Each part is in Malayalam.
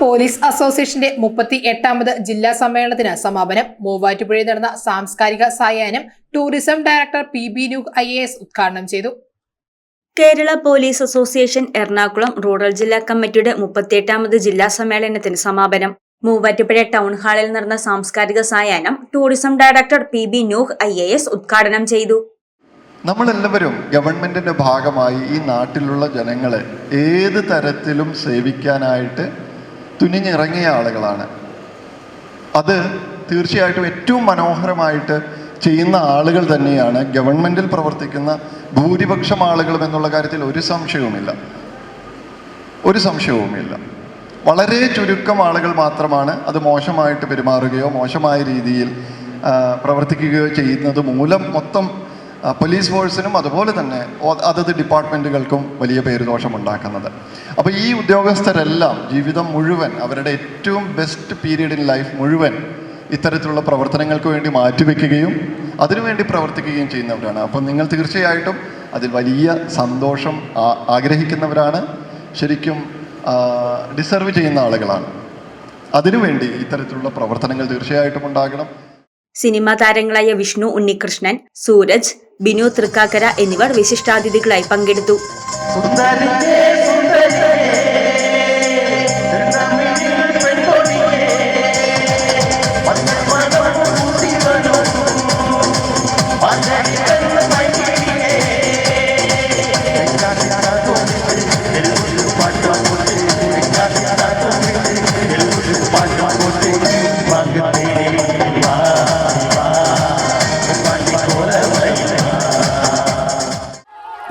പോലീസ് അസോസിയേഷന്റെ മുപ്പത്തി എട്ടാമത് ജില്ലാ സമ്മേളനത്തിന് സമാപനം. മൂവാറ്റുപുഴയിൽ നടന്ന സാംസ്കാരിക സായാഹ്നം tourism director P B Nooh I A S ഉദ്ഘാടനം ചെയ്തു. Kerala police association Ernakulam rural ജില്ലാ കമ്മിറ്റിയുടെ മുപ്പത്തിയെട്ടാമത് ജില്ലാ സമ്മേളനത്തിന് സമാപനം. മൂവാറ്റുപുഴ ടൗൺ ഹാളിൽ നടന്ന സാംസ്കാരിക സായാഹ്നം tourism director P B Nooh I A S ഉദ്ഘാടനം ചെയ്തു. നമ്മളെല്ലാവരും ഗവൺമെന്റിന്റെ ഭാഗമായി ഈ നാട്ടിലുള്ള ജനങ്ങളെ ഏത് തരത്തിലും സേവിക്കാനായിട്ട് തുനിഞ്ഞിറങ്ങിയ ആളുകളാണ്. അത് തീർച്ചയായിട്ടും ഏറ്റവും മനോഹരമായിട്ട് ചെയ്യുന്ന ആളുകൾ തന്നെയാണ്. ഗവൺമെന്റിൽ പ്രവർത്തിക്കുന്ന ഭൂരിപക്ഷം ആളുകളും എന്നുള്ള കാര്യത്തിൽ ഒരു സംശയവുമില്ല. ഒരു സംശയവുമില്ല. വളരെ ചുരുക്കം ആളുകൾ മാത്രമാണ് അത് മോശമായിട്ട് പെരുമാറുകയോ മോശമായ രീതിയിൽ പ്രവർത്തിക്കുകയോ ചെയ്യുന്നത് മൂലം മൊത്തം പോലീസ് ഫോഴ്സിനും അതുപോലെ തന്നെ അതത് ഡിപ്പാർട്ട്മെന്റുകൾക്കും വലിയ പേരുദോഷം ഉണ്ടാക്കുന്നത് അപ്പോൾ ഈ ഉദ്യോഗസ്ഥരെല്ലാം ജീവിതം മുഴുവൻ അവരുടെ ഏറ്റവും ബെസ്റ്റ് പീരീഡ് ഇൻ ലൈഫ് മുഴുവൻ ഇത്തരത്തിലുള്ള പ്രവർത്തനങ്ങൾക്ക് വേണ്ടി മാറ്റിവെക്കുകയും അതിനുവേണ്ടി പ്രവർത്തിക്കുകയും ചെയ്യുന്നവരാണ്. അപ്പം നിങ്ങൾ തീർച്ചയായിട്ടും അതിൽ വലിയ സന്തോഷം ആഗ്രഹിക്കുന്നവരാണ്. ശരിക്കും ഡിസർവ് ചെയ്യുന്ന ആളുകളാണ്. അതിനുവേണ്ടി ഇത്തരത്തിലുള്ള പ്രവർത്തനങ്ങൾ തീർച്ചയായിട്ടും ഉണ്ടാകണം. സിനിമാ താരങ്ങളായ വിഷ്ണു ഉണ്ണികൃഷ്ണൻ സൂരജ് ബിനു തൃക്കാക്കര എന്നിവർ വിശിഷ്ടാതിഥികളായി പങ്കെടുത്തു.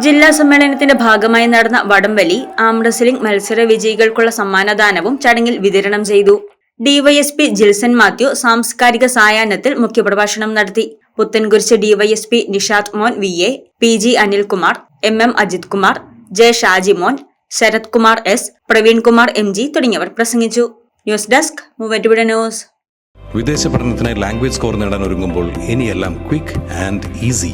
ജില്ലാ സമ്മേളനത്തിന്റെ ഭാഗമായി നടന്ന വടംവലി ആം റെസ്ലിംഗ് മത്സര വിജയികൾക്കുള്ള സമ്മാനദാനവും ചടങ്ങിൽ വിതരണം ചെയ്തു. ഡിവൈഎസ്പി ജിൽസൺ മാത്യു സാംസ്കാരിക സായാഹ്നത്തിൽ മുഖ്യപ്രഭാഷണം നടത്തി. Puthenkurish DYSP Nishad Mon V. A P. G. Anilkumar M. M. Ajith Kumar J. Shaji Mon Sarath Kumar S Praveen Kumar M. G തുടങ്ങിയവർ പ്രസംഗിച്ചു. News desk news. വിദേശ പഠനത്തിനായി ലാംഗ്വേജ് സ്കോർ നേടാൻ ഒരുങ്ങുമ്പോൾ ഇനിയെല്ലാം quick and easy.